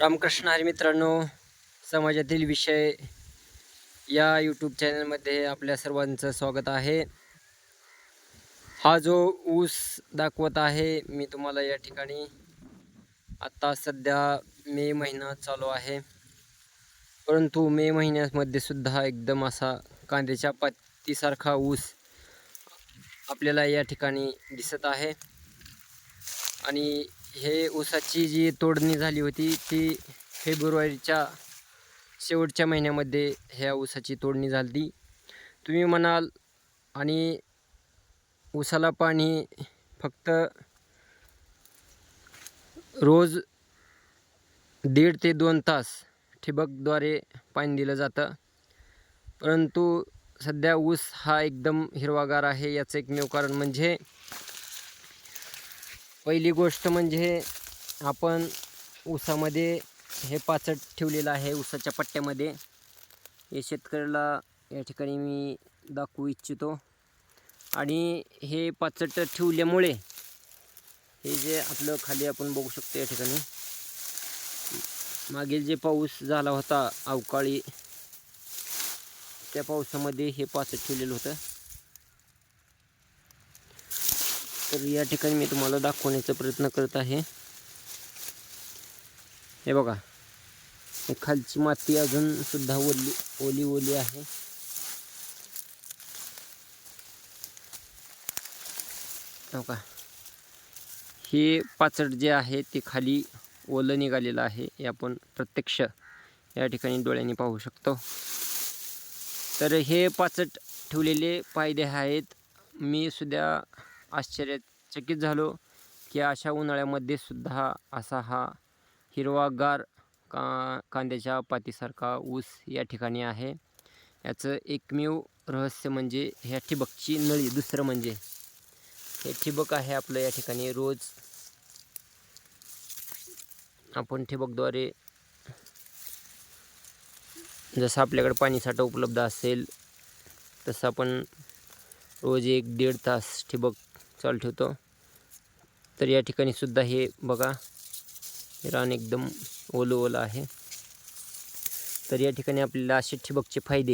रामकृष्ण हरी मित्रांनो समाजातील विषय या यूट्यूब चॅनलमध्ये आपल्या सर्वांचं स्वागत आहे. हा जो ऊस दाखवत आहे मी तुम्हाला या ठिकाणी आत्ता सध्या मे महिना चालू आहे. परंतु मे महिन्यामध्ये सुद्धा एकदम असा कांद्याच्या पातीसारखा ऊस आपल्याला या ठिकाणी दिसत आहे. आणि हे ऊसाची जी तोडणी झाली होती ती फेब्रुवारीच्या शेवटच्या महिन्यामध्ये ह्या ऊसाची तोडणी झाली तुम्ही म्हणाल आणि ऊसाला पाणी फक्त रोज दीड ते दोन तास ठिबकद्वारे पाणी दिलं जातं. परंतु सध्या ऊस हा एकदम हिरवागार आहे याचं एकमेव कारण म्हणजे पहिली गोष्ट म्हणजे आपण ऊसामध्ये हे पाचट ठेवलेलं आहे ऊसाच्या पट्ट्यामध्ये. हे शेतकऱ्याला या ठिकाणी मी दाखवू इच्छितो. आणि हे पाचट ठेवल्यामुळे हे जे आपलं खाली आपण बघू शकतो या ठिकाणी मागील जे पाऊस झाला होता अवकाळी त्या पावसामध्ये हे पाचट ठेवलेलं होतं. तर या ठिकाणी मी तुम्हाला दाखवण्याचा प्रयत्न करत आहे. हे बघा. खालची माती अजून सुद्धा ओली ओली ओली आहे. हो का हे पाचट जे आहे ते खाली ओलं निघालेलं आहे. हे आपण प्रत्यक्ष या ठिकाणी डोळ्यांनी पाहू शकतो. तर हे पाचट ठेवलेले फायदे आहेत. मी सुद्धा आश्चर्यचकित झालो की अशा उन्हाळ्यामध्ये सुद्धा असा हा हिरवागार का कांद्याच्या पातीसारखा ऊस या ठिकाणी आहे. याचं एकमेव रहस्य म्हणजे ह्या ठिबकची नळी दुसरं म्हणजे. हे ठिबक आहे आपलं या ठिकाणी रोज. आपण ठिबकद्वारे जसं आपल्याकडे पाणीसाठा उपलब्ध असेल तसं आपण रोज एक दीड तास ठिबक चालू ठेवतो. तर या ठिकाणी सुद्धा हे बघा रान एकदम ओलं ओलं आहे. तर या ठिकाणी आपल्याला असे ठिबकचे फायदे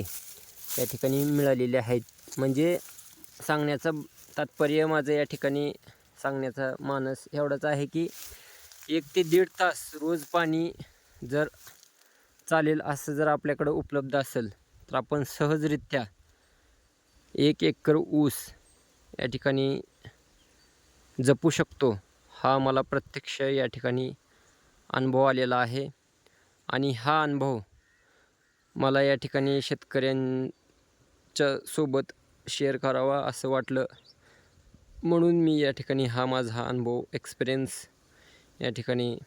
या ठिकाणी मिळालेले आहेत. म्हणजे सांगण्याचा तात्पर्य माझं या ठिकाणी सांगण्याचा मानस एवढाच आहे की एक ते दीड तास रोज पाणी जर चालेल असं जर आपल्याकडं उपलब्ध असेल तर आपण सहजरित्या एक एकर ऊस या ठिकाणी जपू शकतो. हा मला प्रत्यक्ष या ठिकाणी अनुभव आलेला आहे. आणि हा अनुभव मला या ठिकाणी शेतकऱ्यांच्या सोबत शेअर करावा असं वाटलं. म्हणून मी या ठिकाणी हा माझा अनुभव एक्सपिरियन्स या ठिकाणी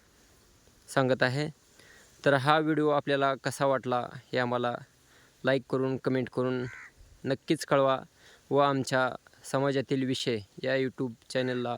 सांगत आहे. तर हा व्हिडिओ आपल्याला कसा वाटला हे आम्हाला लाईक करून कमेंट करून नक्कीच कळवा व आमच्या समाजातील विषय या यूट्यूब चॅनलला